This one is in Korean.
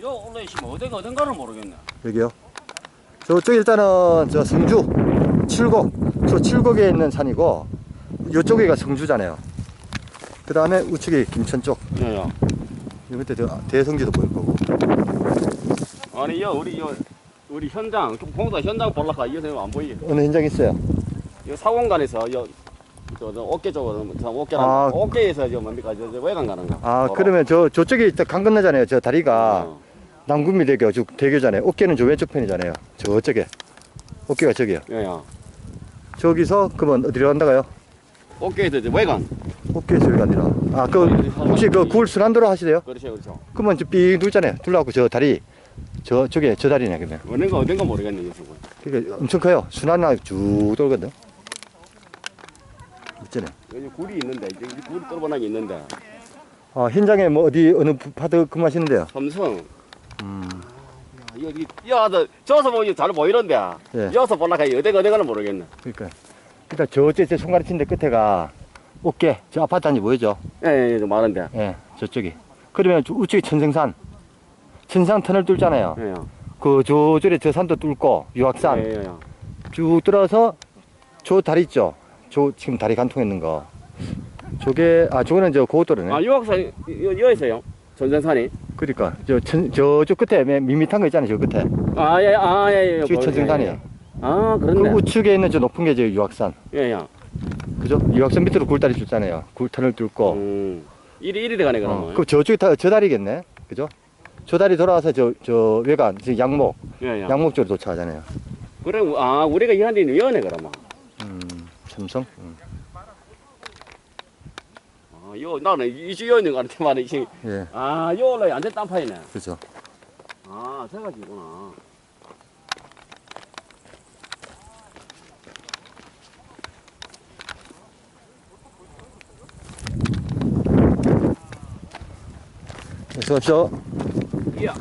요 올라있으면 어디가 어딘가를 모르겠네. 여기요. 저쪽 일단은 저 성주 칠곡 저 칠곡에 있는 산이고 이쪽에가 성주잖아요. 그 다음에 우측이 김천 쪽. 예, 예. 이 밑에 저 대성지도 보일 거고. 아니, 여, 우리, 여, 우리 현장, 공사 현장 볼라카, 이 선생님 안 보이게. 어느 현장 있어요? 여, 저, 저 어깨 쪽으로, 저 어깨랑, 아. 어깨에서, 저 뭡니까, 저, 저 외관 가는 거. 아. 그러면 저 저쪽에 저강 건너잖아요. 저 다리가 어. 남군미대교 저 대교잖아요. 어깨는 저 왼쪽 편이잖아요. 저쪽에 어깨가 저기요. 예, 예. 저기서 그러면 어디로 간다가요? 어깨에서 저 외관. 어깨 저기가 아니라. 아 그 혹시 그 구울 순환도로 하시대요? 그렇죠, 그렇죠. 그러면 저삐 누잖아요. 둘러갖고 저 다리 저 저게 저 다리네 그러면. 어딘가, 어딘가 모르겠네, 이 친구. 그러니까 엄청 커요. 순환나 쭉 돌거든. 있잖아요. 여기 굴이 있는데, 여기 굴이 뚫어보나게 있는데. 아 현장에 뭐 어디 어느 부- 파트 근무하시는데요? 삼성. 음. 야, 저, 저서 보기 잘 보이는데. 예. 여서 볼라카, 어딘가, 어딘가는 모르겠네. 그러니까 그러니까 저째 제 손가락 친데 끝에가 어깨 저 아파트 단지 보이죠? 예, 예, 예, 좀 많은데. 예, 저쪽이. 그러면 저 우측이 천생산. 천상 터널 뚫잖아요. 예, 예. 그 저쪽에 저 산도 뚫고 유학산 예, 예, 예. 쭉 들어서 저 다리 있죠? 저 지금 다리 간통에 있는 거. 저게 아 저거는 저 고속도로네. 아, 유학산, 여, 여 있어요. 전전산이. 그러니까 저 천, 저쪽 끝에 맨 밋밋한 거 있잖아요. 저 끝에. 아, 예, 아, 예, 예. 저게 보이- 천생산이에요. 예, 예. 아, 그 그렇네. 우측에 있는 저 높은 게 저 유학산. 예, 예. 그죠? 유학산 밑으로 굴다리 뚫잖아요. 굴터널 뚫고. 음. 이리, 이리 들어가네, 어, 그러면. 그 저쪽이 다 저 다리겠네. 그죠? 저 다리 돌아와서 저, 저 외관, 저 양목, 예, 예. 양목 쪽으로 도착하잖아요. 그래, 아, 우리가 이 한디는 위원회, 그러면. 음, 삼성? 음, 아, 요, 나는 이주 위원인 것 같지만, 이 예, 아, 요 올라 완전 딴파이네. 그죠. 아, 저가지구나. 어서 오십시오. 야.